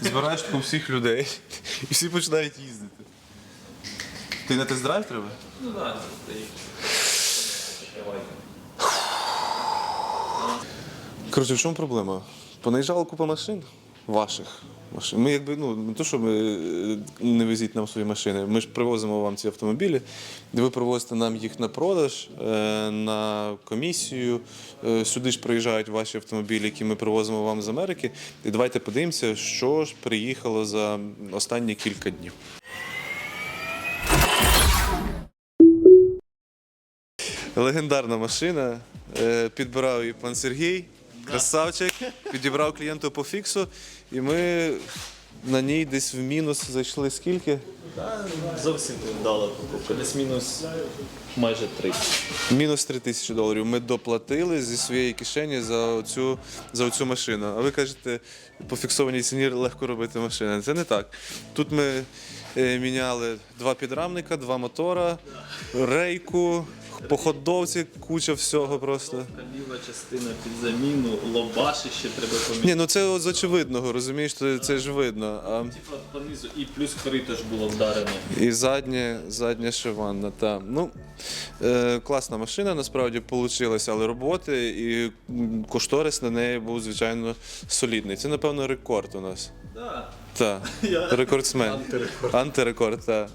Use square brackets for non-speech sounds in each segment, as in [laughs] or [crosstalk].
збираєш таку всіх людей і всі починають їздити. Ти на тест-драйв треба? Ну так, Коротше, в чому проблема? Понаїжджала купа машин ваших машин. Ми якби ну не то, що ми е, не везіть нам свої машини. Ми ж привозимо вам ці автомобілі, ви привозите нам їх на продаж, е, на комісію. Е, Сюди ж приїжджають ваші автомобілі, які ми привозимо вам з Америки. І давайте подивимося, що ж приїхало за останні кілька днів. Легендарна машина. Підбирав її пан Сергій, красавчик, підібрав клієнту по фіксу, і ми на ній десь в мінус зайшли скільки? Зовсім невдала покупка. Десь мінус майже три. Мінус 3 тисячі доларів. Ми доплатили зі своєї кишені за оцю, за оцю машину. А ви кажете, по фіксованій ціні легко робити машини. Це не так. Тут ми міняли два підрамника, два мотора, рейку, по ходовці, куча всього просто. Ліва частина під заміну, лобаші ще треба поміняти. Ні, ну це от з очевидного, розумієш, це, це ж видно. А, Типа понизу і плюс корито ж було вдарено. і задня, задня шиванна. Та. Ну, е, класна машина насправді вийшла, але роботи і м, кошторис на неї був, звичайно, солідний. Це, напевно, рекорд у нас. Да. Так, [laughs] рекордсмен. Антирекорд. Антирекорд, так.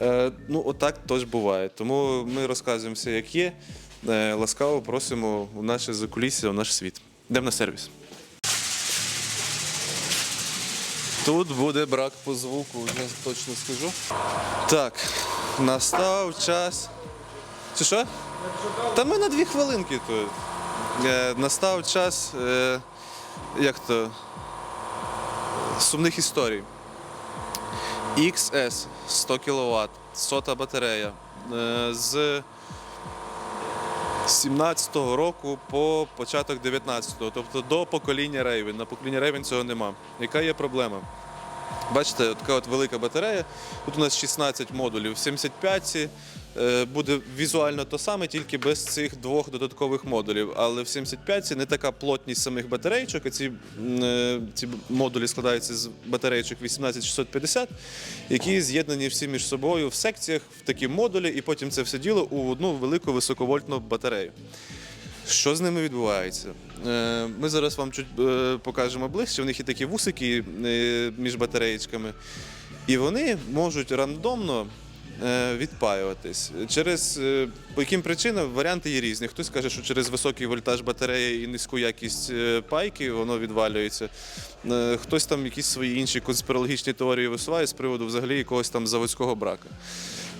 Е, ну, отак теж буває. Тому ми розказуємо все, як є. Е, ласкаво просимо у наше закулісся, у наш світ. Йдемо на сервіс. Тут буде брак по звуку, вже точно скажу. Так, настав час. Чи що? Та ми на дві хвилинки тут. Е, настав час, е, як то, сумних історій. XS 100 кВт, сота батарея. Е, З 17-го року по початок 19-го, тобто до покоління Raven. На покоління Raven цього нема. Яка є проблема? Бачите, така от велика батарея. Тут у нас 16 модулів. В 75-ці е, буде візуально то саме, тільки без цих двох додаткових модулів. Але в 75-ці не така плотність самих батарейчок. а Ці, е, ці модулі складаються з батарейчок 18650, які з'єднані всі між собою в секціях в такі модулі, і потім це все діло у одну велику високовольтну батарею. Що з ними відбувається? Е, Ми зараз вам чуть е, покажемо ближче. У них є такі вусики е, між батареєчками, і вони можуть рандомно е, відпаюватись. Через е, по яким причинам варіанти є різні. Хтось каже, що через високий вольтаж батареї і низьку якість е, пайки воно відвалюється. Е, Хтось там якісь свої інші конспірологічні теорії висуває з приводу взагалі якогось там заводського брака.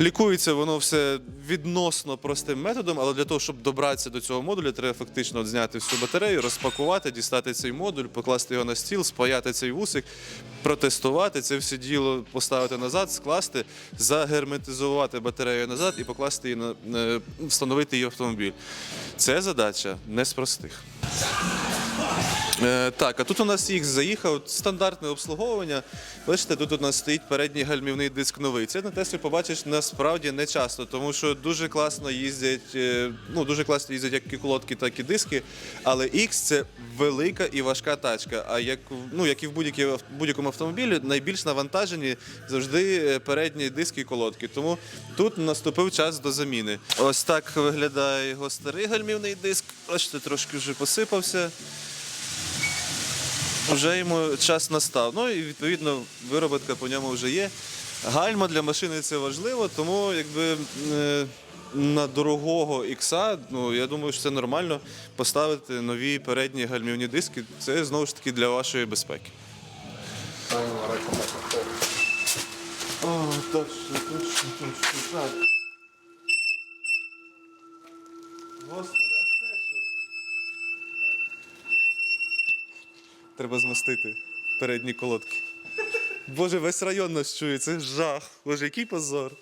Лікується воно все відносно простим методом, але для того, щоб добратися до цього модуля, треба фактично зняти всю батарею, розпакувати, дістати цей модуль, покласти його на стіл, спаяти цей вусик, протестувати це все діло, поставити назад, скласти, загерметизувати батарею назад і покласти її на встановити її автомобіль. Це задача не з простих. Е, так, а тут у нас їх заїхав стандартне обслуговування. Бачите, тут у нас стоїть передній гальмівний диск новий. Це на Теслі побачиш насправді не часто, тому що дуже класно їздять, е, ну дуже класно їздять як і колодки, так і диски. Але X це велика і важка тачка. А як ну як і в будь-якому автомобілі, найбільш навантажені завжди е, передні диски і колодки. Тому тут наступив час до заміни. Ось так виглядає його старий гальмівний диск. Бачите, трошки вже посипався. Вже йому час настав. Ну і відповідно вироботка по ньому вже є. Гальма для машини це важливо, тому якби е, на дорогого ікса, ну я думаю, що це нормально поставити нові передні гальмівні диски. Це знову ж таки для вашої безпеки. О, точно, точно, точно, так. Господи, а це що? Треба змастити передні колодки. Боже, весь район нас чує, це жах. Боже, який позор.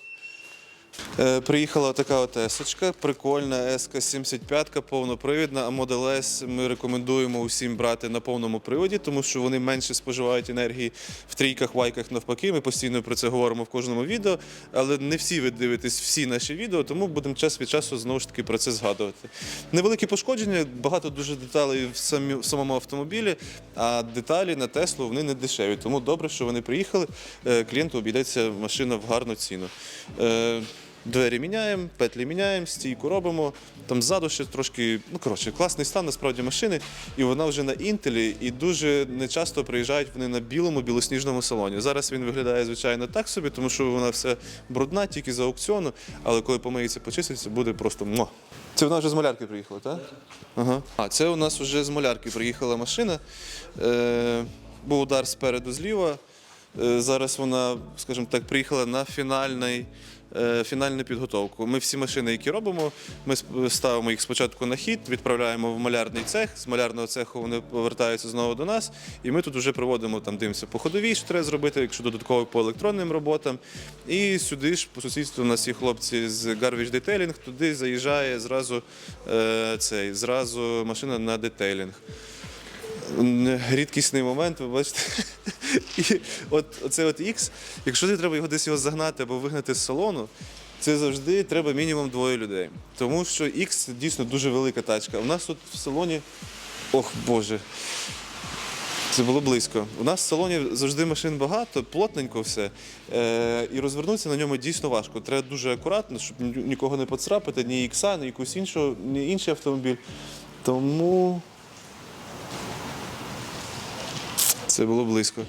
Е, Приїхала така от есочка, прикольна СК-75, повнопривідна, а Model S ми рекомендуємо усім брати на повному приводі, тому що вони менше споживають енергії в трійках, вайках навпаки. Ми постійно про це говоримо в кожному відео, але не всі ви дивитесь всі наші відео, тому будемо час від часу знову ж таки про це згадувати. Невеликі пошкодження, багато дуже деталей в, самі, в самому автомобілі, а деталі на Теслу вони не дешеві. Тому добре, що вони приїхали. Е, Клієнту обійдеться машина в гарну ціну. Двері міняємо, петлі міняємо, стійку робимо. Там ззаду ще трошки, ну коротше, класний стан насправді машини, і вона вже на інтелі, і дуже нечасто приїжджають вони на білому білосніжному салоні. Зараз він виглядає звичайно так собі, тому що вона все брудна, тільки за аукціону, але коли помиється, почиститься, буде просто мо. Це вона вже з малярки приїхала, так? Ага. А це у нас вже з малярки приїхала машина. Е, був удар спереду зліва. Е, Зараз вона, скажімо так, приїхала на фінальний, е, фінальну підготовку. Ми всі машини, які робимо, ми ставимо їх спочатку на хід, відправляємо в малярний цех. З малярного цеху вони повертаються знову до нас, і ми тут вже проводимо там, дивимося по ходовій, що треба зробити, якщо додатково по електронним роботам. І сюди ж по сусідству у нас є хлопці з Garbage Detailing, туди заїжджає зразу е, цей, зразу машина на детейлінг. Рідкісний момент, ви бачите. [laughs] І от оце от X, якщо не треба його десь його загнати або вигнати з салону, це завжди треба мінімум двоє людей. Тому що X це дійсно дуже велика тачка. У нас тут в салоні, ох Боже, це було близько. У нас в салоні завжди машин багато, плотненько все. Е, і розвернутися на ньому дійсно важко. Треба дуже акуратно, щоб нікого не поцарапати, ні ікса, ні якусь іншу, ні інший автомобіль. Тому Це було близько.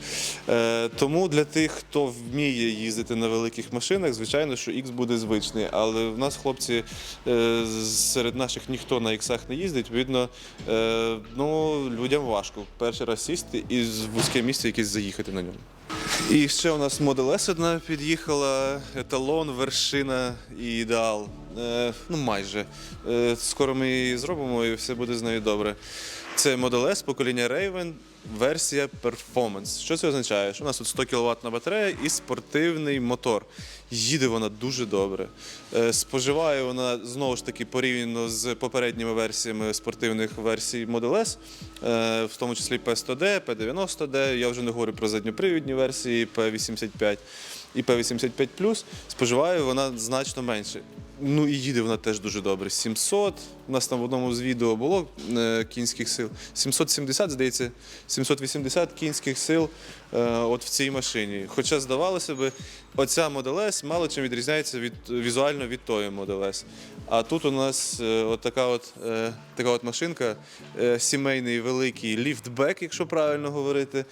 Е, тому для тих, хто вміє їздити на великих машинах, звичайно, що X буде звичний. Але в нас хлопці е, серед наших ніхто на іксах не їздить. Відповідно, е, ну, людям важко перший раз сісти і з вузьке місце якесь заїхати на ньому. І ще у нас Model S одна під'їхала, еталон, вершина і ідеал. Е, ну, майже. Е, скоро ми її зробимо і все буде з нею добре. Це Model S, покоління Raven, версія Performance. Що це означає? Що у нас тут 100 кВт батарея і спортивний мотор. Їде вона дуже добре. Е, Споживає вона знову ж таки порівняно з попередніми версіями спортивних версій Model S, е, в тому числі P100D, P90D. Я вже не говорю про задньопривідні версії P85 і P85 споживає вона значно менше. Ну і їде вона теж дуже добре. 700. У нас там в одному з відео було е, кінських сил. 770, здається, 780 кінських сил е, от в цій машині. Хоча, здавалося би, оця Model S мало чим відрізняється від, візуально від тої Model S. А тут у нас е, от така от, е, така от машинка, е, сімейний великий ліфтбек, якщо правильно говорити,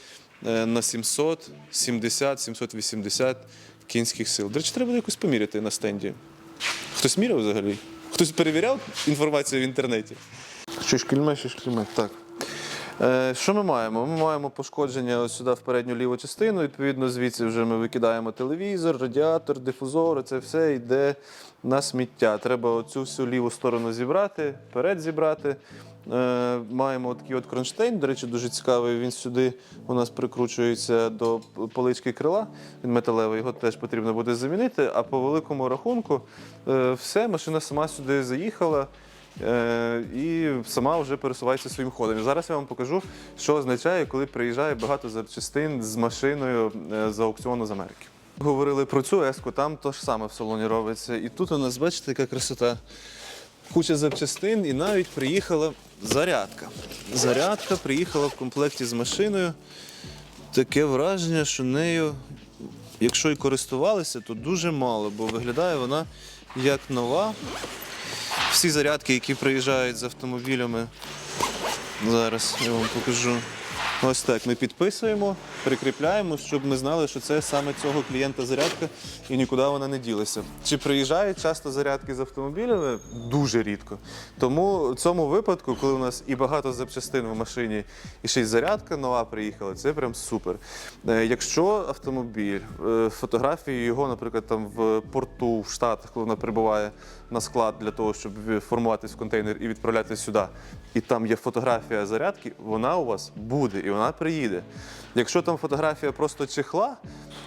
е, на 770-780 кінських сил. До речі, треба буде якось поміряти на стенді. Хтось міряв взагалі? Хтось перевіряв інформацію в інтернеті? Що шкільме, що шкільме. Так. Е, що ми маємо? Ми маємо пошкодження ось сюди в передню ліву частину. Відповідно, звідси вже ми викидаємо телевізор, радіатор, дифузор. Це все йде на сміття. Треба оцю всю ліву сторону зібрати, перед зібрати. Е, маємо такий от кронштейн. До речі, дуже цікавий. Він сюди у нас прикручується до полички крила. Він металевий, його теж потрібно буде замінити. А по великому рахунку, е, все, машина сама сюди заїхала. Е, і сама вже пересувається своїм ходом. І Зараз я вам покажу, що означає, коли приїжджає багато запчастин з машиною е, з аукціону з Америки. Говорили про цю еску, там то ж саме в салоні робиться. І тут у нас, бачите, яка красота. Куча запчастин, і навіть приїхала зарядка. Зарядка приїхала в комплекті з машиною. Таке враження, що нею, якщо і користувалися, то дуже мало, бо виглядає вона як нова. Всі зарядки, які приїжджають з автомобілями, зараз я вам покажу. Ось так ми підписуємо, прикріпляємо, щоб ми знали, що це саме цього клієнта зарядка і нікуди вона не ділася. Чи приїжджають часто зарядки з автомобілями? Дуже рідко. Тому в цьому випадку, коли у нас і багато запчастин в машині, і ще й зарядка нова приїхала, це прям супер. Е, Якщо автомобіль, е, фотографії його, наприклад, там в порту в Штатах, коли вона прибуває на склад для того, щоб формуватись в контейнер і відправляти сюди, і там є фотографія зарядки, вона у вас буде, вона приїде. Якщо там фотографія просто чехла,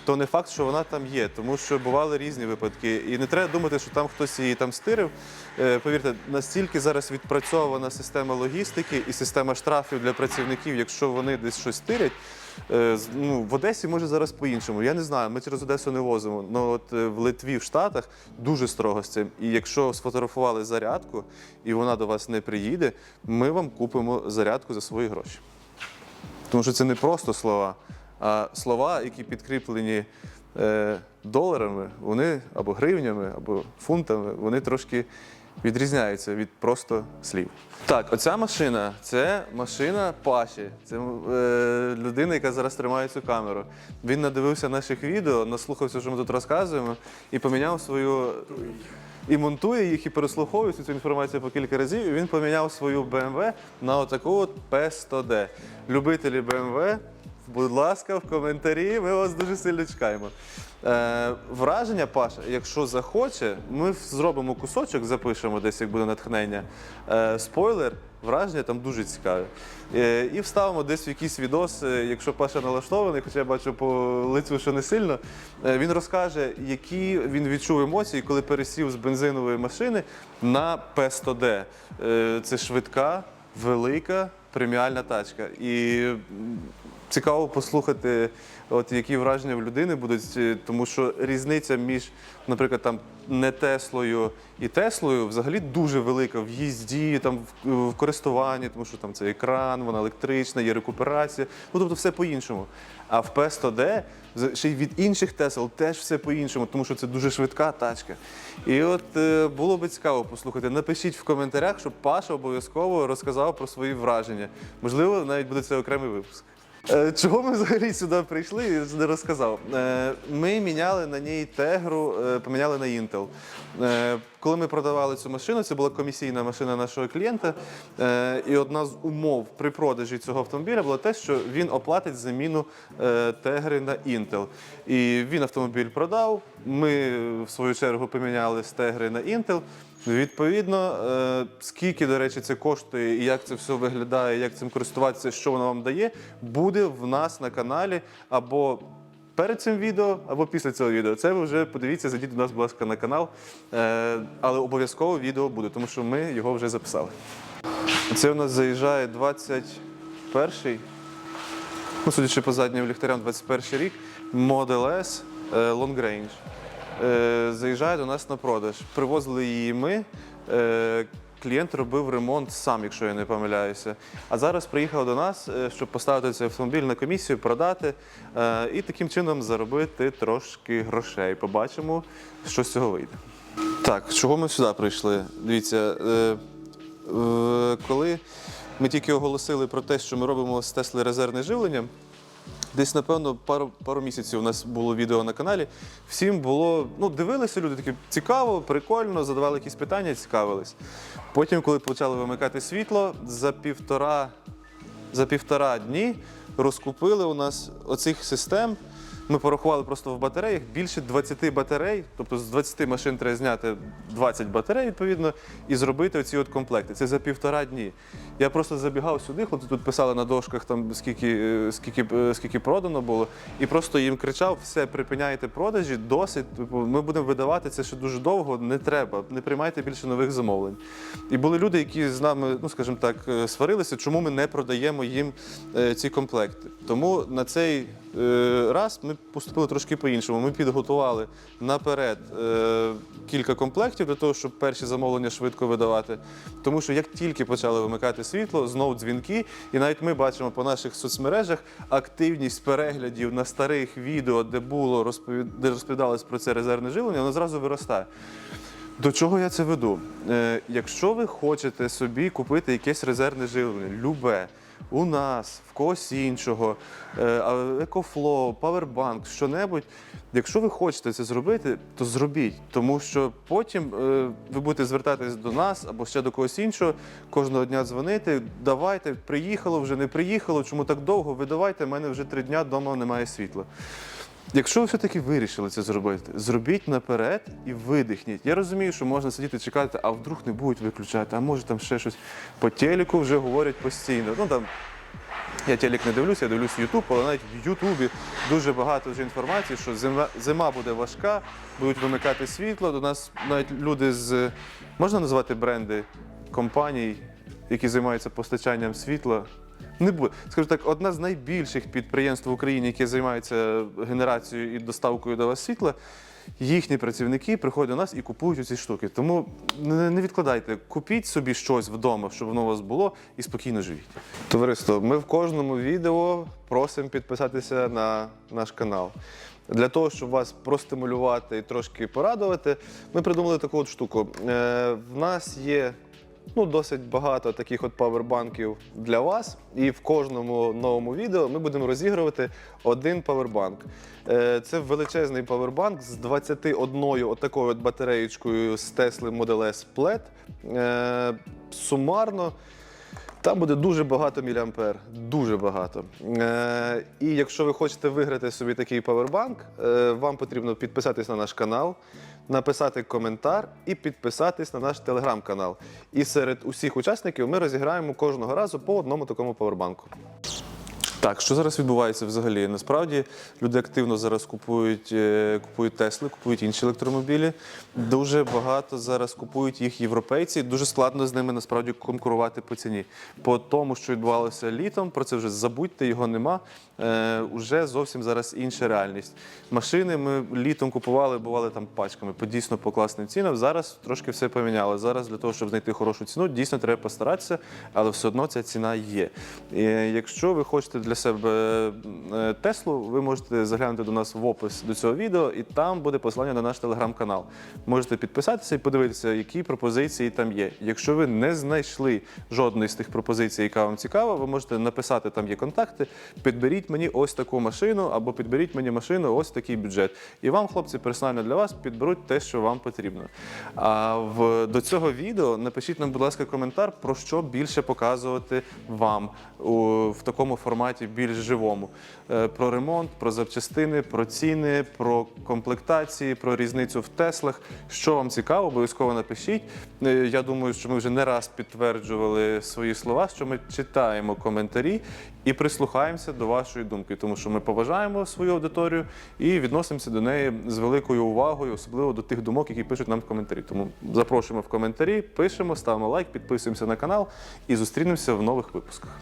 то не факт, що вона там є, тому що бували різні випадки. І не треба думати, що там хтось її там стирив. Е, Повірте, настільки зараз відпрацьована система логістики і система штрафів для працівників, якщо вони десь щось стирять. Е, Ну, в Одесі може зараз по-іншому. Я не знаю, ми через Одесу не возимо. але от е, в Литві, в Штатах дуже строго з цим. І якщо сфотографували зарядку і вона до вас не приїде, ми вам купимо зарядку за свої гроші. Тому що це не просто слова, а слова, які підкріплені е, доларами, вони або гривнями, або фунтами, вони трошки відрізняються від просто слів. Так, оця машина це машина Паші. Це е, людина, яка зараз тримає цю камеру. Він надивився наших відео, наслухався, що ми тут розказуємо, і поміняв свою. І монтує їх, і переслуховує цю інформацію по кілька разів. І він поміняв свою BMW на отаку от P100D. Любителі BMW, будь ласка, в коментарі. Ми вас дуже сильно чекаємо. Е, враження, Паша, якщо захоче, ми зробимо кусочок, запишемо десь, як буде натхнення. Е, спойлер, враження там дуже цікаві. Е, і вставимо десь в якийсь відос, е, якщо Паша налаштований, хоча я бачу по лицю, що не сильно. Е, він розкаже, які він відчув емоції, коли пересів з бензинової машини на P100D. Е, це швидка, велика преміальна тачка. І цікаво послухати, от які враження в людини будуть, е, тому що різниця між, наприклад, там не Теслою і Теслою взагалі дуже велика в їзді, там в, в користуванні, тому що там це екран, вона електрична, є рекуперація. Ну тобто все по-іншому. А в P100D з- ще й від інших Тесл теж все по-іншому, тому що це дуже швидка тачка. І от е, було би цікаво послухати. Напишіть в коментарях, щоб Паша обов'язково розказав про свої враження. Можливо, навіть буде це окремий випуск. Е, Чого ми взагалі сюди прийшли, я не розказав. Е, Ми міняли на ній тегру, е, поміняли на Intel. Коли ми продавали цю машину, це була комісійна машина нашого клієнта. І одна з умов при продажі цього автомобіля була те, що він оплатить заміну тегри на Intel. І він автомобіль продав. Ми в свою чергу поміняли з тегри на Intel. Відповідно, е, скільки, до речі, це коштує і як це все виглядає, як цим користуватися, що воно вам дає, буде в нас на каналі або перед цим відео, або після цього відео. Це ви вже подивіться, зайдіть до нас, будь ласка, на канал. Е, Але обов'язково відео буде, тому що ми його вже записали. Це у нас заїжджає 21-й, ну, судячи по заднім ліхтарям, 21 рік, Model S е, Long Range. Е, Заїжджає до нас на продаж. Привозили її ми. Е, Клієнт робив ремонт сам, якщо я не помиляюся. А зараз приїхав до нас, е, щоб поставити цей автомобіль на комісію, продати і таким чином заробити трошки грошей. Побачимо, що з цього вийде. Так, чого ми сюди прийшли? Дивіться, коли ми тільки оголосили про те, що ми робимо з Тесли резервне живлення, Десь, напевно, пару, пару місяців у нас було відео на каналі. Всім було, ну, дивилися люди такі цікаво, прикольно, задавали якісь питання, цікавились. Потім, коли почали вимикати світло, за півтора, за півтора дні розкупили у нас оцих систем. Ми порахували просто в батареях більше 20 батарей, тобто з 20 машин треба зняти 20 батарей, відповідно, і зробити оці от комплекти. Це за півтора дні. Я просто забігав сюди, хлопці тут писали на дошках, там скільки, е, скільки, е, скільки продано було, і просто їм кричав: все, припиняйте продажі, досить. Типу, ми будемо видавати це ще дуже довго, не треба, не приймайте більше нових замовлень. І були люди, які з нами, ну скажімо так, е, сварилися, чому ми не продаємо їм ці комплекти. Тому на цей раз ми поступили трошки по-іншому. Ми підготували наперед е, кілька комплектів для того, щоб перші замовлення швидко видавати. Тому що як тільки почали вимикати світло, знов дзвінки, і навіть ми бачимо по наших соцмережах активність переглядів на старих відео, де було розповід... де розповідалось про це резервне живлення, воно зразу виростає. До чого я це веду? Е, якщо ви хочете собі купити якесь резервне живлення, любе, у нас, в когось іншого, е, екофло, павербанк, що-небудь, якщо ви хочете це зробити, то зробіть. Тому що потім е, ви будете звертатись до нас або ще до когось іншого, кожного дня дзвонити, давайте, приїхало, вже не приїхало, чому так довго, ви давайте, в мене вже три дня вдома немає світла. Якщо ви все-таки вирішили це зробити, зробіть наперед і видихніть. Я розумію, що можна сидіти чекати, а вдруг не будуть виключати, а може там ще щось. По телеку вже говорять постійно. Ну там Я телек не дивлюся, я дивлюся Ютуб, але навіть в Ютубі дуже багато вже інформації, що зима, зима буде важка, будуть вимикати світло. До нас навіть люди з можна назвати бренди компаній, які займаються постачанням світла. Не буде. Скажу так, одна з найбільших підприємств в Україні, які займаються генерацією і доставкою до вас світла. Їхні працівники приходять до нас і купують ці штуки. Тому не відкладайте, купіть собі щось вдома, щоб воно у вас було, і спокійно живіть. Товариство, ми в кожному відео просимо підписатися на наш канал. Для того, щоб вас простимулювати і трошки порадувати, ми придумали таку от штуку. Е, в нас є ну, досить багато таких от павербанків для вас. І в кожному новому відео ми будемо розігрувати один павербанк. Е, Це величезний павербанк з 21 отакою от батареєчкою з Tesla Model S Plaid. Е, Сумарно. Там буде дуже багато міліампер, дуже багато. Е, і якщо ви хочете виграти собі такий павербанк, е, вам потрібно підписатись на наш канал, написати коментар і підписатись на наш телеграм-канал. І серед усіх учасників ми розіграємо кожного разу по одному такому павербанку. Так, що зараз відбувається взагалі? Насправді люди активно зараз купують, е, купують Тесли, купують інші електромобілі. Дуже багато зараз купують їх європейці. Дуже складно з ними насправді конкурувати по ціні. По тому, що відбувалося літом, про це вже забудьте, його нема. Е, уже зовсім зараз інша реальність. Машини ми літом купували, бували там пачками по дійсно по класним цінам. Зараз трошки все поміняло. Зараз для того, щоб знайти хорошу ціну, дійсно треба постаратися, але все одно ця ціна є. І якщо ви хочете для себе е, Теслу, ви можете заглянути до нас в опис до цього відео, і там буде посилання на наш телеграм-канал. Можете підписатися і подивитися, які пропозиції там є. Якщо ви не знайшли жодної з тих пропозицій, яка вам цікава, ви можете написати, там є контакти. Підберіть мені ось таку машину, або підберіть мені машину, ось такий бюджет. І вам, хлопці, персонально для вас підберуть те, що вам потрібно. А в до цього відео напишіть нам, будь ласка, коментар, про що більше показувати вам у, в такому форматі більш живому. Е, Про ремонт, про запчастини, про ціни, про комплектації, про різницю в Теслах. Що вам цікаво, обов'язково напишіть. Е, Я думаю, що ми вже не раз підтверджували свої слова, що ми читаємо коментарі і прислухаємося до вашої думки, тому що ми поважаємо свою аудиторію і відносимося до неї з великою увагою, особливо до тих думок, які пишуть нам в коментарі. Тому запрошуємо в коментарі, пишемо, ставимо лайк, підписуємося на канал і зустрінемося в нових випусках.